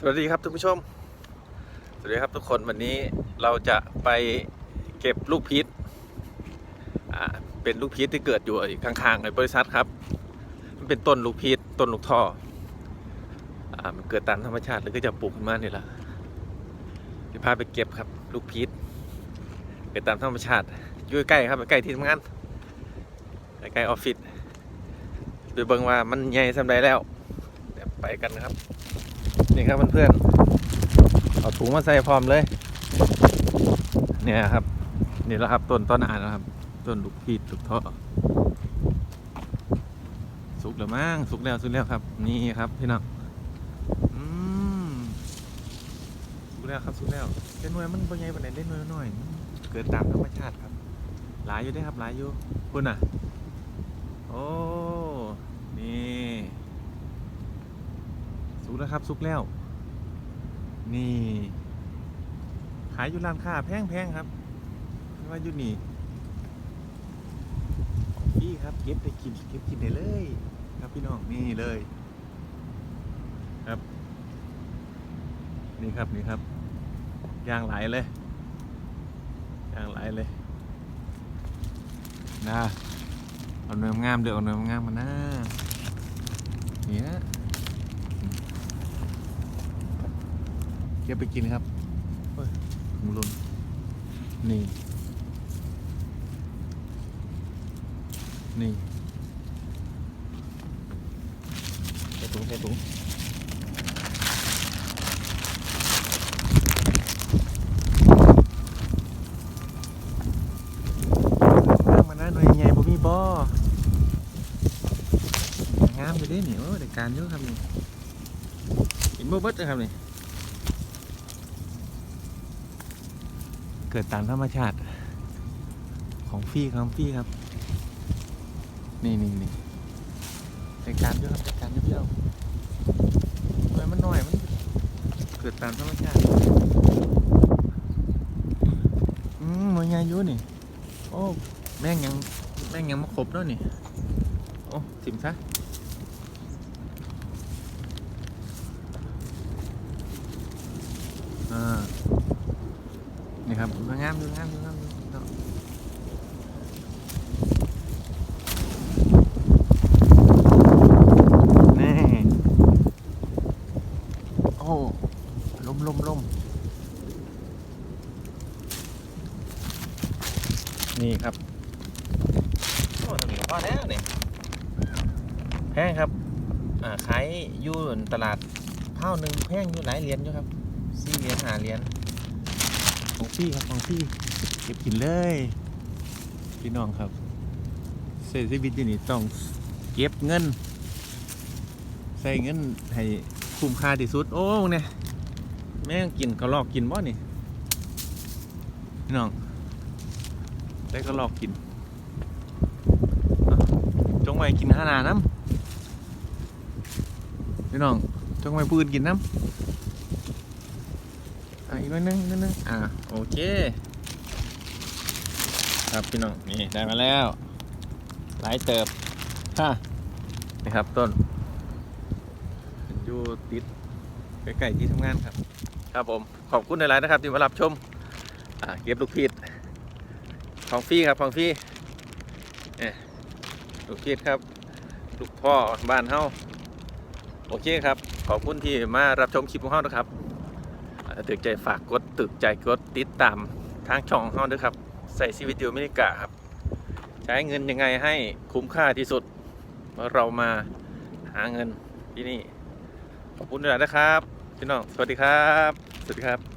สวัสดีครับทุกผู้ชม สวัสดีครับทุกคนวันนี้เราจะไปเก็บลูกพีชอ่าเป็นลูกพีชที่เกิดอยู่ข้างๆในบริษัทครับ มันเป็นต้นลูกพีชต้นลูกท่ออ่ามันเกิดตามธรรมชาติแล้วก็จะปลูกขึ้นมานี่แหละจะพาไปเก็บครับลูกพีชเกิดตามธรรมชาติอยู่ใกล้ครับใกล้ที่ทำงานใกล้ออฟฟิศไปเบิ่งว่ามันใหญ่สำใดแล้วเดี๋ยวไปกันนะครับ นี่ครับเพื่อนๆเอาถุงมาใส่พร้อมเลย เนี่ยครับนี่แหละครับต้นต้นอ่านนะครับ ต้นลูกพีดลูกท่อสุกแล้วมั้งสุกแล้วสุกแล้วครับ นี่ครับพี่น้องอืมสุกแล้วครับสุกแล้วเล่นหน่วยมันเป็นไงบันไดเล่นหน่วยน้อยๆเกิดตามธรรมชาติครับ หลายอยู่เด้ครับหลายอยู่คุณอะโอ้นี่สุก แล้วครับ สุกแล้ว นี่ ขายอยู่ร้านค้าแพงๆครับไม่ว่าอยู่นี่พี่ครับเก็บได้กินเก็บกินได้เลย ครับพี่น้องนี่เลย ครับ นี่ครับนี่ครับย่างไหลเลยย่างไหลเลยนะเอาเนื้องามเดี๋ยวเอาเนื้องามมานะนี่นะ เก็บไปกินครับเฮ้ยถุงลนนี่ นี่ใส่ถุงใส่ถุงมันนะหน่วยใหญ่บ่มีบ่งามอยู่เด้นี่โอ้ได้การเยอะครับนี่กินบ่เบิดเลยครับนี่ กิดตามธรรมชาติของฟรีของฟรีครับ นี่นี่นี่ในการเยอะครับในการเยอะๆหน่อยมันหน่อยมันเกิดตามธรรมชาติ อืมมันยายุนี่ โอ้ แม่งยังแม่งยังมาครบแล้วนี่ โอ้สิมซะอ่า นี่ครับดูงามดูงามดูเนาะนี่โอ้ลมลมลมนี่ครับโอ้ทำนี่ก็พอแล้วนี่แพงครับอ่าขายอยู่ตลาดเท่าหนึ่งแพงอยู่หลายเหรียญอยู่ครับสี่เหรียญห้าเหรียญ ของพี่ครับของพี่เก็บกินเลย พี่น้องครับเศรษฐชีวิตอยู่นี่ต้องเก็บเงิน ใส่เงินให้คุ้มค่าที่สุด โอ้เนี่ยแม่งกินกระลอกกินบ่นี่พี่น้องได้กระลอกกินจงไว้กินหานาน้ำพี่น้องจงไว้ปืนกินน้ำ อะอีกนิดนึงนิดนึงอ่าโอเค ครับพี่น้องนี่ได้มาแล้ว หลายเติบฮะนี่ครับต้นอยู่ติดใกล้ๆที่ทำงานครับ ครับผมขอบคุณหลายๆนะครับที่มารับชมอ่าเก็บลูกพีดของฟรีครับของฟรีเนี่ยลูกพีดครับลูกพ่อบ้านเฮาโอเคครับ ขอบคุณที่มารับชมคลิปของเฮานะครับ ตึกใจฝากกดตึกใจกดติดตามทางช่องเฮาด้วยครับ ใส่ชีวิตอยู่อเมริกาครับ ใช้เงินยังไงให้คุ้มค่าที่สุดเมื่อเรามาหาเงินที่นี่ ขอบคุณด้วยนะครับพี่น้องสวัสดีครับ สวัสดีครับ